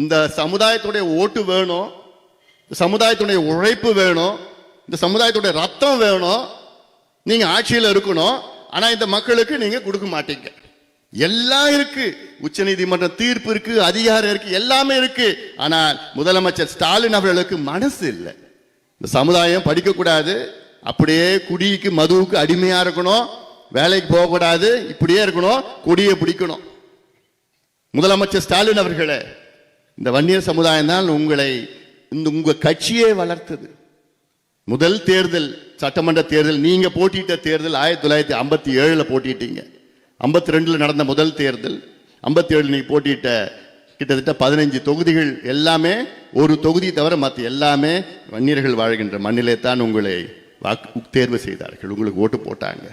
இந்த சமுதாயத்துடைய ஓட்டு வேணும் இந்த சமுதாயத்துடைய உழைப்பு வேணும் இந்த சமுதாயத்துடைய ரத்தம் வேணும் நீங்க ஆட்சியில் இருக்கணும் ஆனால் இந்த மக்களுக்கு நீங்க கொடுக்க மாட்டீங்க. எல்லாம் இருக்கு. உச்சநீதிமன்ற தீர்ப்பு இருக்கு அதிகாரம் இருக்கு எல்லாமே இருக்கு. ஆனால் முதலமைச்சர் ஸ்டாலின் அவர்களுக்கு மனசு இல்லை. இந்த சமுதாயம் படிக்கக்கூடாது அப்படியே குடிக்கு மதுவுக்கு அடிமையா இருக்கணும். வேலைக்கு போகக்கூடாது இப்படியே இருக்கணும். கொடியை பிடிக்கணும். முதலமைச்சர் ஸ்டாலின் அவர்களே இந்த வன்னியர் சமுதாயம் தான் உங்களை இந்த உங்க கட்சியே வளர்த்தது. முதல் தேர்தல் சட்டமன்ற தேர்தல் நீங்க போட்டியிட்ட தேர்தல் ஆயிரத்தி தொள்ளாயிரத்தி ஐம்பத்தி ஏழுல போட்டிட்டீங்க. ஐம்பத்தி ரெண்டுல நடந்த முதல் தேர்தல் ஐம்பத்தி ஏழு நீங்க போட்டியிட்ட கிட்டத்தட்ட பதினஞ்சு தொகுதிகள் எல்லாமே ஒரு தொகுதி தவிர மற்ற எல்லாமே வன்னியர்கள் வாழ்கின்ற மண்ணிலே தான் உங்களை வாக்கு தேர்வு செய்தார்கள் உங்களுக்கு ஓட்டு போட்டாங்க.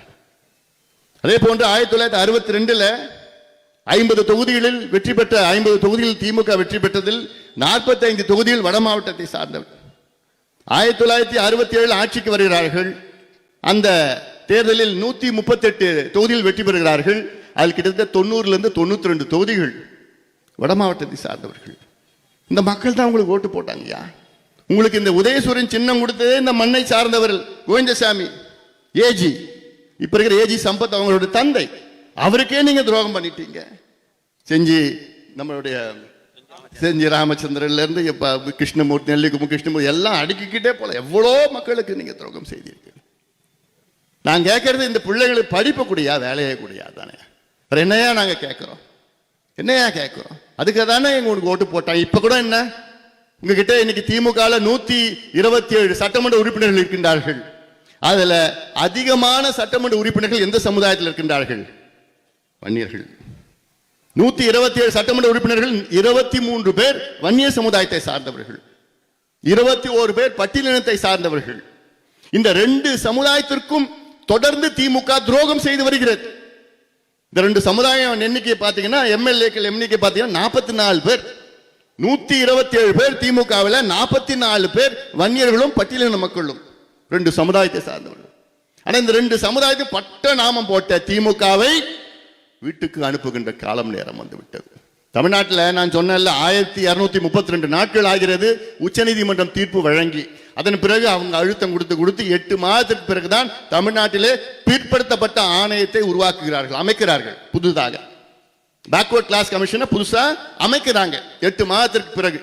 அதே போன்று ஆயிரத்தி தொள்ளாயிரத்தி அறுபத்தி ரெண்டுல ஐம்பது தொகுதிகளில் வெற்றி பெற்ற ஐம்பது தொகுதிகளில் திமுக வெற்றி பெற்றதில் நாற்பத்தி ஐந்து தொகுதியில் வட மாவட்டத்தை சார்ந்தவர். ஆயிரத்தி தொள்ளாயிரத்தி அறுபத்தி ஏழு ஆட்சிக்கு வருகிறார்கள். அந்த தேர்தலில் நூத்தி முப்பத்தெட்டு தொகுதியில் வெற்றி பெறுகிறார்கள். அதில் கிட்டத்தட்ட தொண்ணூறுல இருந்து தொண்ணூத்தி ரெண்டு தொகுதிகள் வட மாவட்டத்தை சார்ந்தவர்கள். இந்த மக்கள் தான் உங்களுக்கு ஓட்டு போட்டாங்கய்யா உங்களுக்கு இந்த உதயசூரன் சின்னம் கொடுத்ததே இந்த மண்ணை சார்ந்தவர்கள். கோவிந்தசாமி ஏஜி இப்ப இருக்கிற ஏஜி சம்பத் அவங்களோட தந்தை. அவருக்கே நீங்க துரோகம் பண்ணிட்டீங்க. செஞ்சு நம்மளுடைய செஞ்சி ராமச்சந்திரன்ல இருந்து இப்ப கிருஷ்ணமூர்த்தி நெல்லிக்கும் கிருஷ்ணமூர்த்தி எல்லாம் அடுக்கிக்கிட்டே போல எவ்வளோ மக்களுக்கு நீங்க துரோகம் செய்தீர்கள். நான் கேட்கறது இந்த பிள்ளைகளுக்கு படிப்பு கூடியா வேலையே கூடியா தானே. அப்புறம் என்னையா நாங்க கேட்குறோம்? என்னையா கேட்கிறோம்? அதுக்கு தானே உங்களுக்கு ஓட்டு போட்டாங்க. இப்ப கூட என்ன? உங்ககிட்ட இன்னைக்கு திமுகல நூத்தி இருபத்தி ஏழு சட்டமன்ற உறுப்பினர்கள் இருக்கின்றார்கள். அதுல அதிகமான சட்டமன்ற உறுப்பினர்கள் எந்த சமுதாயத்தில் இருக்கின்றார்கள்? வன்னியர்கள். நூத்தி இருபத்தி ஏழு சட்டமன்ற உறுப்பினர்கள் இருபத்தி மூன்று பேர் வன்னிய சமுதாயத்தை சார்ந்தவர்கள். இருபத்தி ஓரு பேர் பட்டியலினத்தை சார்ந்தவர்கள். இந்த ரெண்டு சமுதாயத்திற்கும் தொடர்ந்து திமுக துரோகம் செய்து வருகிறது. இந்த ரெண்டு சமுதாயம் எண்ணிக்கை பார்த்தீங்கன்னா எம்எல்ஏக்கள் எண்ணிக்கை பார்த்தீங்கன்னா நாற்பத்தி நாலு பேர். நூத்தி இருபத்தி ஏழு பேர் திமுகவில் நாற்பத்தி நாலு பேர் வன்னியர்களும் பட்டியலின மக்களும். ரெண்டு சமுதாயத்தை சார்ந்தவர்கள். ஆனால் இந்த ரெண்டு சமுதாயத்தை பட்ட நாமம் போட்ட திமுகவை வீட்டுக்கு அனுப்புகின்ற காலம் நேரம் வந்துவிட்டது. தமிழ்நாட்டில் நான் சொன்னல ஆயிரத்தி இரநூத்தி முப்பத்தி ரெண்டு நாட்கள் ஆகிறது உச்சநீதிமன்றம் தீர்ப்பு வழங்கி அதன் பிறகு அவங்க அழுத்தம் கொடுத்து கொடுத்து எட்டு மாதத்திற்கு பிறகுதான் தமிழ்நாட்டிலே பிற்படுத்தப்பட்ட ஆணையத்தை உருவாக்குகிறார்கள் அமைக்கிறார்கள் புதுதாக. பேக்வர்ட் கிளாஸ் கமிஷனை புதுசா அமைக்கிறாங்க எட்டு மாதத்திற்கு பிறகு.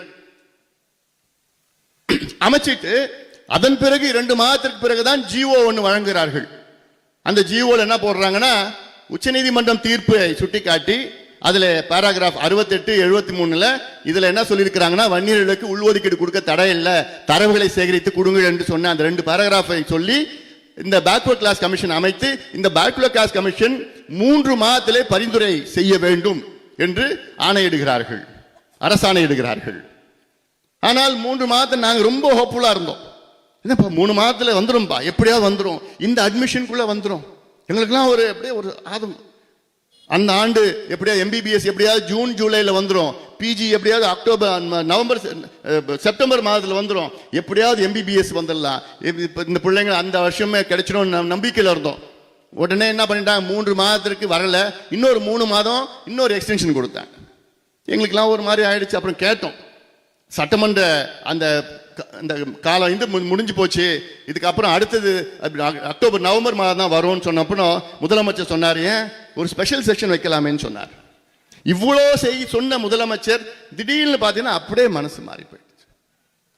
அமைச்சிட்டு அதன் பிறகு இரண்டு மாதத்திற்கு பிறகுதான் ஜிஓ ஒன்று வழங்குகிறார்கள். அந்த ஜிஓல என்ன போடுறாங்கன்னா உச்சநீதிமன்றம் தீர்ப்பை சுட்டிக்காட்டி அதில் பேராகிராஃப் அறுபத்தெட்டு எழுபத்தி மூணில் இதில் என்ன சொல்லியிருக்கிறாங்கன்னா வன்னியர்களுக்கு உள்ஒதுக்கீடு கொடுக்க தடை இல்லை தரவுகளை சேகரித்து கொடுங்கள் என்று சொன்ன அந்த ரெண்டு பேராகிராஃபை சொல்லி இந்த பேக்வர்ட் கிளாஸ் கமிஷன் அமைத்து இந்த பேக்வர்ட் கிளாஸ் கமிஷன் மூன்று மாதத்திலே பரிந்துரை செய்ய வேண்டும் என்று ஆணையிடுகிறார்கள். அரசாணையிடுகிறார்கள் ஆனால் மூன்று மாதத்தை நாங்கள் ரொம்ப ஹோப்ஃபுல்லாக இருந்தோம். என்னப்பா மூணு மாதத்தில் வந்துடும்பா எப்படியாவது வந்துடும் இந்த அட்மிஷனுக்குள்ளே வந்துடும் எங்களுக்கெல்லாம் ஒரு அப்படியே ஒரு ஆதம். அந்த ஆண்டு எப்படியா எம்பிபிஎஸ் எப்படியாவது ஜூன் ஜூலையில் வந்துடும் பிஜி எப்படியாவது அக்டோபர் நவம்பர் செப்டம்பர் மாதத்தில் வந்துடும் எப்படியாவது எம்பிபிஎஸ் வந்துடலாம். இப்போ இந்த பிள்ளைங்க அந்த வருஷமே கிடைச்சிடும் நம்பிக்கையில் இருந்தோம். உடனே என்ன பண்ணிட்டாங்க? மூன்று மாதத்திற்கு வரலை. இன்னொரு மூணு மாதம் இன்னொரு எக்ஸ்டென்ஷன் கொடுத்தாங்க. எங்களுக்கெல்லாம் ஒரு மாதிரி ஆயிடுச்சு. அப்புறம் கேட்டோம். சட்டமன்ற அந்த க- காலம் இந்த மு- முடிஞ்சு போச்சு. இதுக்கப்புறம் அடுத்தது அப்படி அக்டோபர் நவம்பர் மாதம் தான் வரும்னு சொன்னப்போ முதலமைச்சர் சொன்னார் ஏன்? ஒரு ஸ்பெஷல் செக்ஷன் வைக்கலாமேன்னு சொன்னார். இவ்வளோ செய் சொன்ன முதலமைச்சர் திடீர்னு பார்த்தீங்கன்னா அப்படியே மனசு மாறி போயிடுச்சு.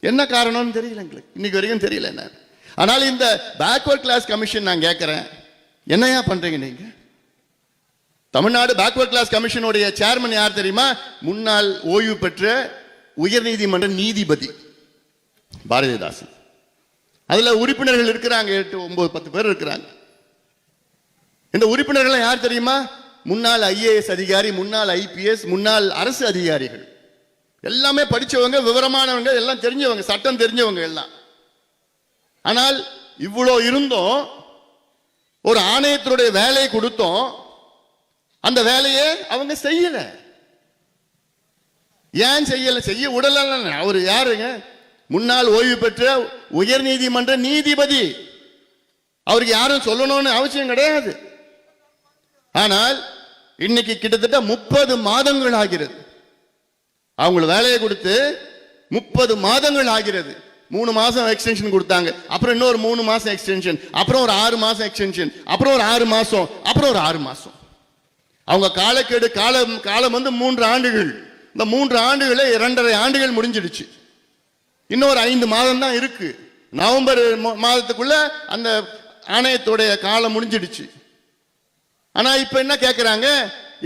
என்ன காரணம்னு தெரியல எங்களுக்கு. இன்னைக்கு வரைக்கும் தெரியல என்ன. ஆனால் இந்த பேக்வர்ட் கிளாஸ் கமிஷன் நான் கேட்குறேன். என்னையா பண்ணுறீங்க நீங்கள் தமிழ்நாடு பேக்வர்ட் கிளாஸ் கமிஷனுடைய சேர்மன் யார் தெரியுமா? முன்னாள் ஓய்வு பெற்ற உயர்நீதிமன்ற நீதிபதி. பாரதிதாசன். அதில் உறுப்பினர்கள் இருக்கிறாங்க எட்டு ஒன்பது பத்து பேர் இருக்கிறாங்க. இந்த உறுப்பினர்கள் யார் தெரியுமா? முன்னாள் ஐஏஎஸ் அதிகாரி முன்னாள் ஐபிஎஸ் முன்னாள் அரசு அதிகாரிகள். எல்லாமே படிச்சவங்க விவரமானவங்க எல்லாம் தெரிஞ்சவங்க சட்டம் தெரிஞ்சவங்க எல்லாம். ஆனால் இவ்வளோ இருந்தும் ஒரு ஆணையத்தினுடைய வேலையை கொடுத்தோம் அந்த வேலையை அவங்க செய்யலை. ஏன் செய்யலை? செய்ய விடல அவர் யாருங்க? முன்னாள் ஓய்வு பெற்ற உயர் நீதிமன்ற நீதிபதி. அவருக்கு யாரும் சொல்லணும்னு அவசியம் கிடையாது. ஆனால் இன்னைக்கு கிட்டத்தட்ட முப்பது மாதங்கள் ஆகிறது. அவங்களுக்கு வேலையை கொடுத்து முப்பது மாதங்கள் ஆகிறது. மூணு மாசம் எக்ஸ்டென்ஷன் கொடுத்தாங்க. அப்புறம் இன்னொரு மூணு மாசம் எக்ஸ்டென்ஷன் அப்புறம் ஒரு ஆறு மாசம் எக்ஸ்டென்ஷன் அப்புறம் ஒரு ஆறு மாசம். அப்புறம் ஒரு ஆறு மாசம். அவங்க காலக்கெடு காலம் காலம் வந்து மூன்று ஆண்டுகள். இந்த மூன்று ஆண்டுகளே இரண்டரை ஆண்டுகள் முடிஞ்சிடுச்சு. இன்னொரு ஐந்து மாதம் தான் இருக்கு. நவம்பர் மாதத்துக்குள்ள அந்த ஆணையத்துடைய காலம் முடிஞ்சிடுச்சு. ஆனா இப்ப என்ன கேட்கிறாங்க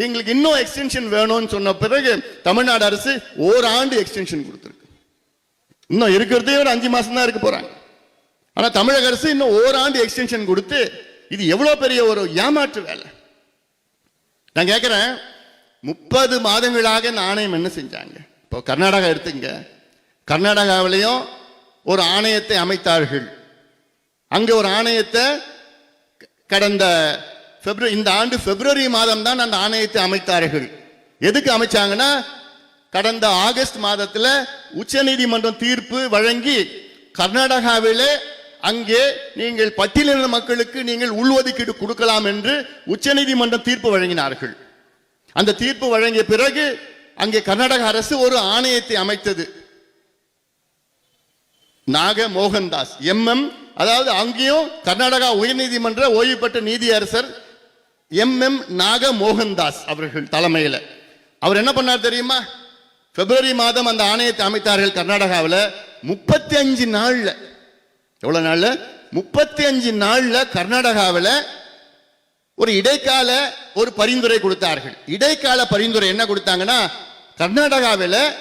எங்களுக்கு இன்னும் எக்ஸ்டென்ஷன் வேணும்னு சொன்ன பிறகு தமிழ்நாடு அரசு ஓராண்டு எக்ஸ்டென்ஷன் கொடுத்துருக்கு. இன்னும் இருக்கிறதே ஒரு அஞ்சு மாசம் தான் இருக்க போறாங்க. ஆனா தமிழக அரசு இன்னும் ஓராண்டு எக்ஸ்டென்ஷன் கொடுத்து இது எவ்வளவு பெரிய ஒரு ஏமாற்று வேலை. நான் கேட்கிறேன் முப்பது மாதங்களாக இந்த ஆணையம் என்ன செஞ்சாங்க? இப்போ கர்நாடகா எடுத்துங்க. கர்நாடகாவிலையும் ஒரு ஆணையத்தை அமைத்தார்கள். அங்க ஒரு ஆணையத்தை கடந்த பிப்ரவரி இந்த ஆண்டு பிப்ரவரி மாதம் தான் அந்த ஆணையத்தை அமைத்தார்கள். எதுக்கு அமைச்சாங்கன்னா கடந்த ஆகஸ்ட் மாதத்தில் உச்சநீதிமன்றம் தீர்ப்பு வழங்கி கர்நாடகாவிலே அங்கே நீங்கள் பட்டியலின மக்களுக்கு நீங்கள் உள்ஒதுக்கீடு கொடுக்கலாம் என்று உச்சநீதிமன்றம் தீர்ப்பு வழங்கினார்கள். அந்த தீர்ப்பு வழங்கிய பிறகு அங்கே கர்நாடக அரசு ஒரு ஆணையத்தை அமைத்தது. நாக மோகன்தாஸ் எம்எம் அதாவது அங்கேயும் கர்நாடகா உயர்நீதிமன்ற ஓய்வு பெற்ற நீதியரசர் எம்எம் நாக மோகன்தாஸ் அவர்கள் தலைமையில். அவர் என்ன பண்ணார் தெரியுமா? பிப்ரவரி மாதம் அந்த ஆணையத்தை அமைத்தார்கள் கர்நாடகாவில். முப்பத்தி அஞ்சு நாளில். எவ்வளோ நாளில்? முப்பத்தி அஞ்சு நாளில் கர்நாடகாவில் ஒரு இடைக்கால ஒரு பரிந்துரை கொடுத்தார்கள். இடைக்கால பரிந்துரை என்ன கொடுத்தாங்கன்னா கர்நாடகாவில்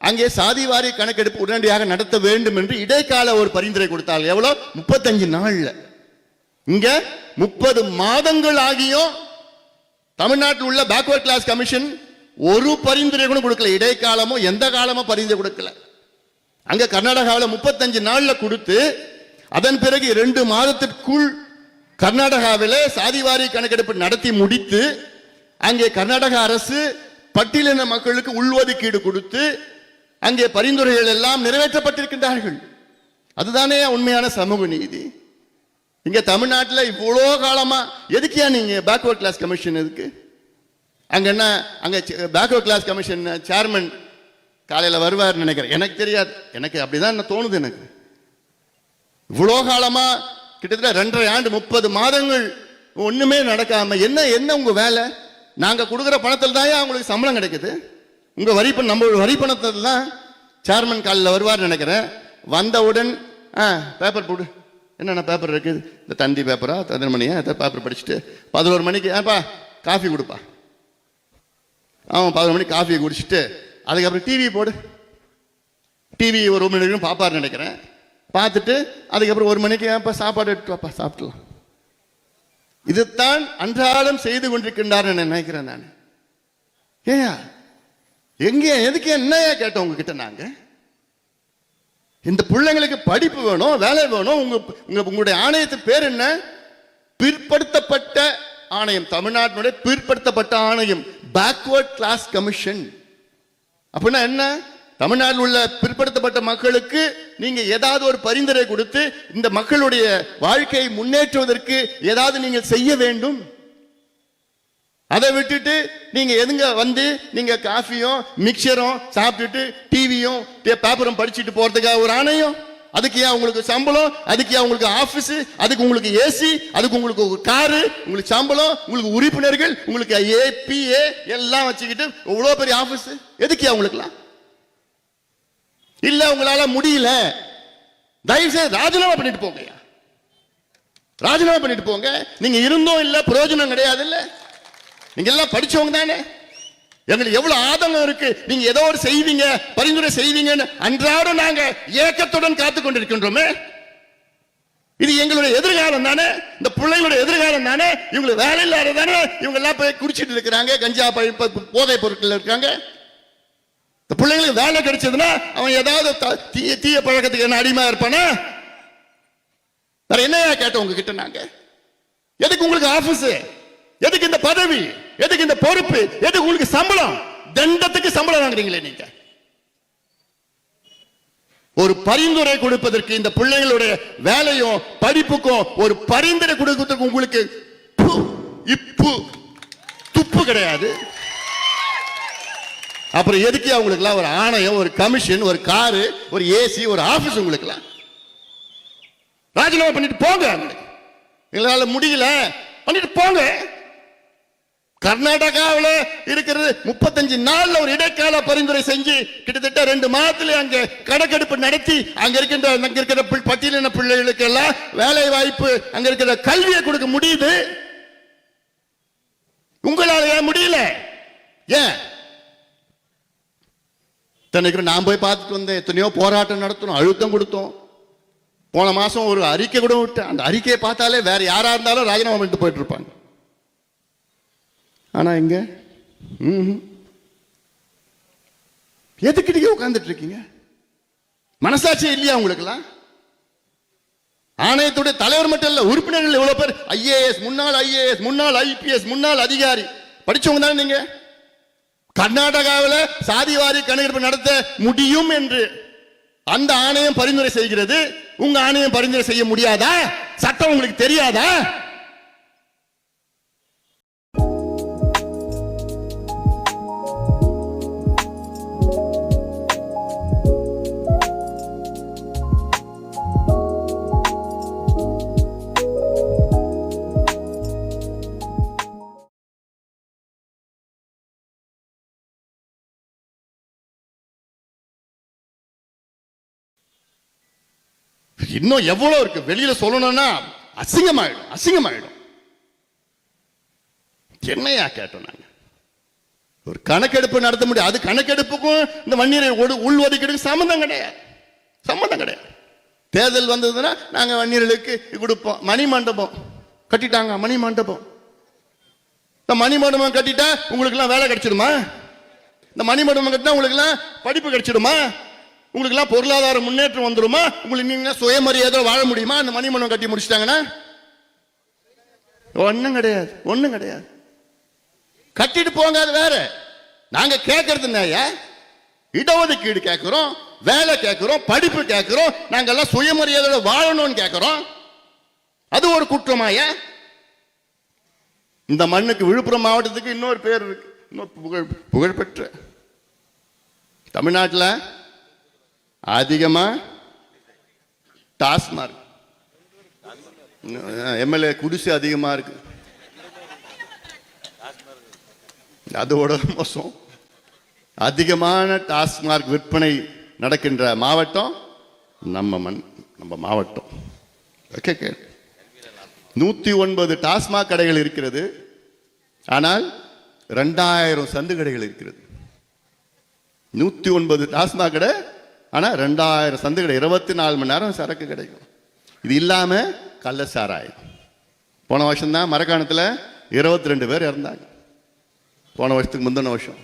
அங்கே சாதிவாரி கணக்கெடுப்பு உடனடியாக நடத்த வேண்டும் என்று இடைக்கால ஒரு பரிந்துரை கொடுத்தார்கள். எவ்வளோ? முப்பத்தஞ்சு நாள்ல. இங்க முப்பது மாதங்கள் ஆகியும் தமிழ்நாட்டில் உள்ள பேக்வர்ட் கிளாஸ் கமிஷன் ஒரு பரிந்துரை கூட கொடுக்கல. இடைக்காலமோ எந்த காலமோ பரிந்துரை கொடுக்கல. அங்க கர்நாடகாவில் முப்பத்தஞ்சு நாள்ல கொடுத்து அதன் பிறகு ரெண்டு மாதத்திற்குள் கர்நாடகாவில் சாதிவாரி கணக்கெடுப்பு நடத்தி முடித்து அங்கே கர்நாடக அரசு பட்டியலின மக்களுக்கு உள்ஒதுக்கீடு கொடுத்து அங்கே பரிந்துரைகள் எல்லாம் நிறைவேற்றப்பட்டிருக்கின்றார்கள். அதுதானே உண்மையான சமூக நீதி. இங்க தமிழ்நாட்டில் இவ்வளோ காலமா எதுக்கியா நீங்க பேக்வர்ட் கிளாஸ் கமிஷன் எதுக்கு? அங்க என்ன அங்க பேக்வர்ட் கிளாஸ் கமிஷன் சேர்மன் காலையில் வருவார் நினைக்கிறேன். எனக்கு தெரியாது. எனக்கு அப்படிதான் என்ன தோணுது எனக்கு. இவ்வளோ காலமா கிட்டத்தட்ட ரெண்டரை ஆண்டு முப்பது மாதங்கள் ஒண்ணுமே நடக்காம என்ன என்ன உங்க வேலை? நாங்க கொடுக்குற பணத்தில் தான் அவங்களுக்கு சம்பளம் கிடைக்குது? உங்க வரி பணம் நம்ம வரி பணத்தில் தான் சேர்மன் காலில் வருவார் நினைக்கிறேன். வந்தவுடன் ஆ பேப்பர் போடு. என்னென்ன பேப்பர் இருக்குது இந்த தந்தி பேப்பரா தந்திரமணியா ஏதாவது பேப்பர் படிச்சுட்டு பதினோரு மணிக்கு ஏப்பா காஃபி கொடுப்பா. அவன் பதினோரு மணிக்கு காஃபியை குடிச்சிட்டு அதுக்கப்புறம் டிவி போடு. டிவி ஒரு மணி வரைக்கும் பார்ப்பார் நினைக்கிறேன். பார்த்துட்டு அதுக்கப்புறம் ஒரு மணிக்கு ஏன்ப்பா சாப்பாடு எடுத்து வாப்பா சாப்பிடலாம் இதைத்தான் அன்றாடம் செய்து கொண்டிருக்கின்றார் நான் நினைக்கிறேன் நான். ஏயா எங்க எதுக்கு என்னையா கேட்டோம் உங்ககிட்ட நாங்க? இந்த பிள்ளைங்களுக்கு படிப்பு வேணும் வேலை வேணும் உங்க உங்க உங்களுடைய ஆணையத்து பேர் என்ன? பிற்படுத்தப்பட்ட ஆணையம் தமிழ்நாட்டினுடைய பிற்படுத்தப்பட்ட ஆணையம் பேக்வர்ட் கிளாஸ் கமிஷன் அப்படின்னா என்ன? தமிழ்நாட்டில் உள்ள பிற்படுத்தப்பட்ட மக்களுக்கு நீங்க ஏதாவது ஒரு பரிந்துரை கொடுத்து இந்த மக்களுடைய வாழ்க்கையை முன்னேற்றுவதற்கு ஏதாவது நீங்கள் செய்ய வேண்டும். அதை விட்டுட்டு நீங்க எதுங்க வந்து நீங்க காஃபியும் மிக்சரும் சாப்பிட்டுட்டு டிவியும் பேப்பரும் படிச்சுட்டு போறதுக்காக ஒரு ஆணையம்? அதுக்கு ஏன் உங்களுக்கு சம்பளம்? அதுக்கு ஏன் உங்களுக்கு ஆஃபீஸு அதுக்கு உங்களுக்கு ஏசி அதுக்கு உங்களுக்கு ஒரு காரு? உங்களுக்கு சம்பளம்? உங்களுக்கு உறுப்பினர்கள்? உங்களுக்கு ஏபிஏ எல்லாம் வச்சுக்கிட்டு இவ்வளோ பெரிய ஆஃபீஸு எதுக்கு உங்களுக்குலாம் இல்லை உங்களால முடியல. தயவு செய்து ராஜினாமா பண்ணிட்டு போங்கய்யா. ராஜினாமா பண்ணிட்டு போங்க. நீங்க இருந்தும் இல்லை பிரயோஜனம் கிடையாது இல்லை நீங்க எல்லாம் படிச்சவங்க தானே? எங்களுக்கு எவ்வளவு ஆதங்கம் இருக்கு. நீங்க ஏதோ ஒரு செய்வீங்க பரிந்துரை செய்வீங்கன்னு அன்றாடம் நாங்க ஏக்கத்துடன் காத்து கொண்டிருக்கின்றோமே. இது எங்களுடைய எதிர்காலம் தானே? இந்த பிள்ளைங்களுடைய எதிர்காலம் தானே? இவங்களுக்கு வேலை இல்லாத தானே? இவங்க எல்லாம் போய் குடிச்சிட்டு இருக்கிறாங்க கஞ்சா பழப்ப போதை பொருட்கள் இருக்காங்க. இந்த பிள்ளைங்களுக்கு வேலை கிடைச்சதுன்னா அவன் ஏதாவது த- தீய தீய பழக்கத்துக்கு என்ன அடிமையா இருப்பானா? வேற என்னையா கேட்டோம் உங்ககிட்ட நாங்க? எதுக்கு உங்களுக்கு ஆபீஸ் எதுக்கு இந்த பதவி? எதுக்கு இந்த பொறுப்பு? எதுக்கு உங்களுக்கு சம்பளம்? தண்டத்துக்கு சம்பளம் வாங்குறீங்களே நீங்க. ஒரு பரிந்துரை கொடுப்பதற்கு இந்த பிள்ளைகளுடைய வேலையும் படிப்புக்கும் ஒரு பரிந்துரை கொடுக்கிறதுக்கு உங்களுக்கு இப்பு துப்பு கிடையாது. அப்புறம் எதுக்கு அவங்களுக்குலாம் ஒரு ஆணையம் ஒரு கமிஷன் ஒரு காரு ஒரு ஏசி ஒரு ஆபீஸ் உங்களுக்குலாம் ராஜினாமா பண்ணிட்டு போங்க எங்களால் முடியல. பண்ணிட்டு போங்க. கர்நாடகாவில் இருக்கிறது. முப்பத்தஞ்சு நாள்ல ஒரு இடைக்கால பரிந்துரை செஞ்சு கிட்டத்தட்ட ரெண்டு மாதத்துல அங்க கணக்கெடுப்பு நடத்தி அங்க இருக்கின்ற அங்க இருக்கிற பட்டியலின பிள்ளைகளுக்கு எல்லாம் வேலை வாய்ப்பு அங்க இருக்கிற கல்வியை கொடுக்க முடியுது? உங்களால ஏன் முடியல? ஏன்? தன்னைக்கு நான் போய் பார்த்துட்டு வந்தேன். எத்தனையோ போராட்டம் நடத்தணும் அழுத்தம் கொடுத்தோம். போன மாசம் ஒரு அறிக்கை கூட விட்டேன். அந்த அறிக்கையை பார்த்தாலே வேற யாரா இருந்தாலும் ராஜினாமா பண்ணிட்டு போயிட்டு இருப்பாங்க. ஆனால் இங்கே ம்ஹும். எதுக்கிட்டே நீங்க உட்கார்ந்துட்டு இருக்கீங்க மனசாட்சி இல்லையா உங்களுக்குலாம் ஆணையத்துடைய தலைவர் மட்டும் இல்ல உறுப்பினர்கள் எவ்வளவு பேர்? ஐஏஎஸ் முன்னாள் ஐஏஎஸ் முன்னாள் ஐபிஎஸ் முன்னாள் அதிகாரி. படிச்சவங்க தானே நீங்க? கர்நாடகாவில் சாதிவாரி கணக்கெடுப்பு நடத்த முடியும் என்று அந்த ஆணையம் பரிந்துரை செய்கிறது. உங்க ஆணையம் பரிந்துரை செய்ய முடியாதா? சட்டம் உங்களுக்கு தெரியாதா? இன்னும் எவ்வளவு இருக்கு? வெளியில சொல்லணும்னா அசிங்கமாயிடும் அசிங்கமாயிடும். என்னையா கேட்டோம் நாங்க ஒரு கணக்கெடுப்பு நடத்த முடியும். அது கணக்கெடுப்புக்கும் இந்த வன்னியரை உள் ஒதுக்கீடுக்கும் சம்மந்தம் கிடையாது. சம்மந்தம் கிடையாது. தேர்தல் வந்ததுன்னா நாங்க வன்னியர்களுக்கு கொடுப்போம். மணி மண்டபம் கட்டிட்டாங்க மணி மண்டபம் இந்த மணி மண்டபம் கட்டிட்டா உங்களுக்கு எல்லாம் வேலை கிடைச்சிடுமா? இந்த மணி மண்டபம் கட்டினா உங்களுக்கு எல்லாம் படிப்பு கிடைச்சிடுமா? உங்களுக்குலாம் பொருளாதார முன்னேற்றம் வந்துருமா? உங்களுக்கு நீங்கள் சுயமரியாதை வாழ முடியுமா? அந்த மணி கட்டி முடிச்சிட்டாங்கன்னா? ஒன்றும் கிடையாது ஒன்றும் கிடையாது. கட்டிட்டு போங்க அது வேற. நாங்க கேட்கறது என்னய்யா இடஒதுக்கீடு கேட்கிறோம் வேலை கேட்கிறோம் படிப்பு கேட்கிறோம் நாங்கள்லாம் சுயமரியாதையோட வாழணும்னு கேட்கிறோம் அது ஒரு குற்றமாயா இந்த மண்ணுக்கு விழுப்புரம் மாவட்டத்துக்கு இன்னொரு பேர் இருக்கு. இன்னொரு புகழ் புகழ்பெற்ற தமிழ்நாட்டில் அதிகமா டாஸ்மார்க். எம்எல்ஏ குடிசை அதிகமா இருக்கு. அதோட மோசம். அதிகமான டாஸ்மார்க் விற்பனை நடக்கின்ற மாவட்டம் நம்ம மண் நம்ம மாவட்டம். ஓகே நூத்தி ஒன்பது டாஸ்மாக் கடைகள் இருக்கிறது. ஆனால் ரெண்டாயிரம் சந்து கடைகள் இருக்கிறது. நூத்தி ஒன்பது டாஸ்மாக் கடை ஆனால் ரெண்டாயிரம் சந்துகள் இருபத்தி நாலு மணி நேரம் சரக்கு கிடைக்கும். இது இல்லாமல் கள்ள சாராயம். போன வருஷம் தான் இருபத்தி ரெண்டு பேர் இறந்தாங்க. போன வருஷத்துக்கு முந்தின வருஷம்.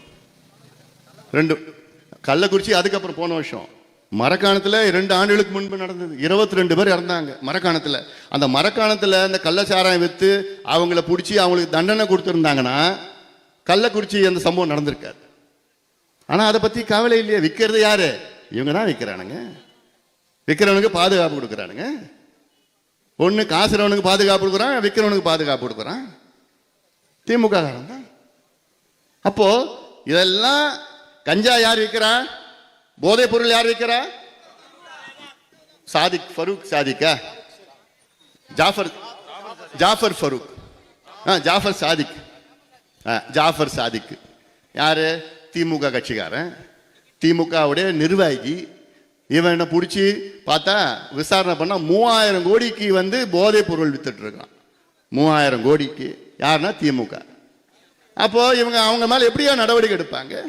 ரெண்டு கள்ளக்குறிச்சி அதுக்கப்புறம் போன வருஷம். மரக்காணத்தில் ரெண்டு ஆண்டுகளுக்கு முன்பு நடந்தது. இருபத்தி ரெண்டு பேர் இறந்தாங்க மரக்காணத்தில். அந்த மரக்காணத்தில் அந்த கள்ளச்சாராயம் விற்று அவங்கள பிடிச்சி அவங்களுக்கு தண்டனை கொடுத்துருந்தாங்கன்னா கள்ளக்குறிச்சி அந்த சம்பவம் நடந்திருக்காது. ஆனால் அதை பற்றி கவலை இல்லையே. விற்கிறது யாரு? இவங்க தான் விற்கிறானுங்க. விற்கிறவனுக்கு பாதுகாப்பு கொடுக்குறானுங்க. ஒன்று காசுறவனுக்கு பாதுகாப்பு கொடுக்குறான் விற்கிறவனுக்கு பாதுகாப்பு கொடுக்குறான். திமுக காரன் தான். அப்போ இதெல்லாம் கஞ்சா யார் விற்கிறா? போதைப் பொருள் யார் விற்கிறா? சாதிக் ஃபரூக் சாதிக்கா? ஜாஃபர் ஜாஃபர் ஃபரூக். ஆ ஜாஃபர் சாதிக். ஆ, ஜாஃபர் சாதிக். யார்? திமுக கட்சிக்காரன். திமுகவுடைய நிர்வாகி. இவன் என்ன பிடிச்சி பார்த்தா விசாரணை பண்ணால் மூவாயிரம் கோடிக்கு வந்து போதைப் பொருள் வித்துட்ருக்கான் மூவாயிரம் கோடிக்கு. யாருன்னா திமுக. அப்போது இவங்க அவங்க மேலே எப்படியா நடவடிக்கை எடுப்பாங்க.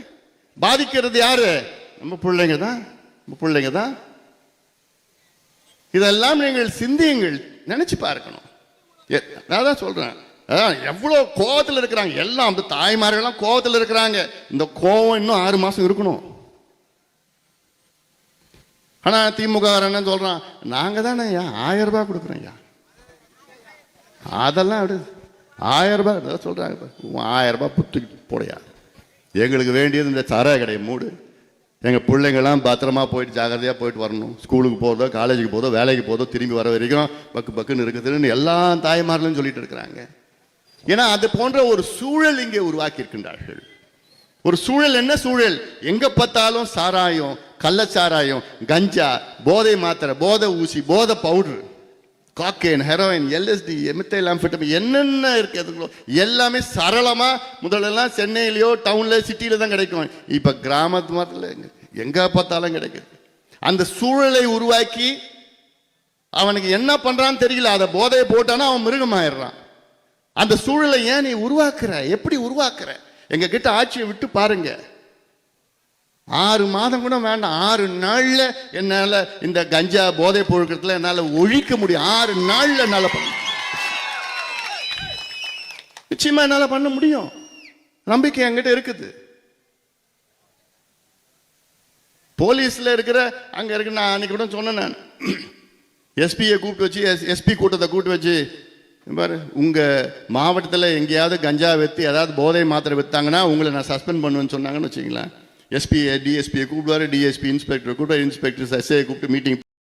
பாதிக்கிறது யாரு? நம்ம பிள்ளைங்க தான். நம்ம பிள்ளைங்க தான். இதெல்லாம் நீங்கள் சிந்தியுங்கள். நினச்சி பார்க்கணும். எ- நான் தான் சொல்கிறேன் எவ்வளோ எவ்வளவு இருக்கிறாங்க. எல்லாம் அந்த தாய்மார்கள்லாம் கோவத்தில் இருக்கிறாங்க. இந்த கோவம் இன்னும் ஆறு மாதம் இருக்கணும். ஆனால் திமுக என்ன நாங்கள் நாங்க தானே ஆயிரம் ரூபாய் கொடுக்குறோம் ஐயா. அதெல்லாம் விடு ஆயிரம் ரூபாய் அதான் சொல்றாங்க உன் ஆயிரம் ரூபாய் புத்துக்கிட்டு போடையா. எங்களுக்கு வேண்டியது இந்த சாராய கடையை மூடு. எங்கள் பிள்ளைங்கெல்லாம் பத்திரமா போயிட்டு ஜாகிரதையாக போயிட்டு வரணும். ஸ்கூலுக்கு போதோ காலேஜுக்கு போதோ வேலைக்கு போதோ திரும்பி வர வரைக்கும் பக்கு பக்குன்னு இருக்குதுன்னு எல்லா தாய்மார்களும் சொல்லிட்டு இருக்கிறாங்க. ஏன்னா அது போன்ற ஒரு சூழல் இங்கே உருவாக்கி இருக்கின்றார்கள் ஒரு சூழல் என்ன சூழல்? எங்கே பார்த்தாலும் சாராயம் கள்ளச்சாராயம் கஞ்சா போதை மாத்திரை போதை ஊசி போதை powder cocaine heroin LSD methyl amphetamine என்னென்ன இருக்குதுங்களோ எல்லாமே சரளமாக முதலெல்லாம் சென்னையிலையோ டவுனில் சிட்டியில தான் கிடைக்கும். இப்போ கிராமத்து மரத்தில் எங்கே பார்த்தாலும் கிடைக்குது. அந்த சூழலை உருவாக்கி அவனுக்கு என்ன பண்ணுறான்னு தெரியல. அதை போதையை போட்டானா அவன் மிருகமாயிடுறான். அந்த சூழலை ஏன் நீ உருவாக்குற? எப்படி உருவாக்குற? எங்ககிட்ட ஆட்சியை விட்டு பாருங்கள் ஆறு மாதம் கூட வேண்டாம். ஆறு நாளில் என்னால் இந்த கஞ்சா போதை பொழுக்கத்தில் என்னால் ஒழிக்க முடியும். ஆறு நாளில் என்னால் பண்ண நிச்சயமாக என்னால் பண்ண முடியும். நம்பிக்கை என்கிட்ட இருக்குது. போலீஸில் இருக்கிற அங்கே இருக்கு நான் அன்றைக்கி கூட சொன்னேன் நான். எஸ்பியை கூப்பிட்டு வச்சு எஸ் எஸ்பி கூட்டத்தை கூப்பிட்டு வச்சு பாரு உங்கள் மாவட்டத்தில் எங்கேயாவது கஞ்சா விற்று ஏதாவது போதை மாத்திரை வித்தாங்கன்னா உங்களை நான் சஸ்பெண்ட் பண்ணுவேன்னு சொன்னாங்கன்னு வச்சுங்களேன் எஸ்பி டிஎஸ்பியை கூப்பிடுவாரு டிஎஸ்பி இன்ஸ்பெக்டர் கூப்பிட்டு இன்ஸ்பெக்டர் எஸ்ஐ கூப்பிட்டு மீட்டிங்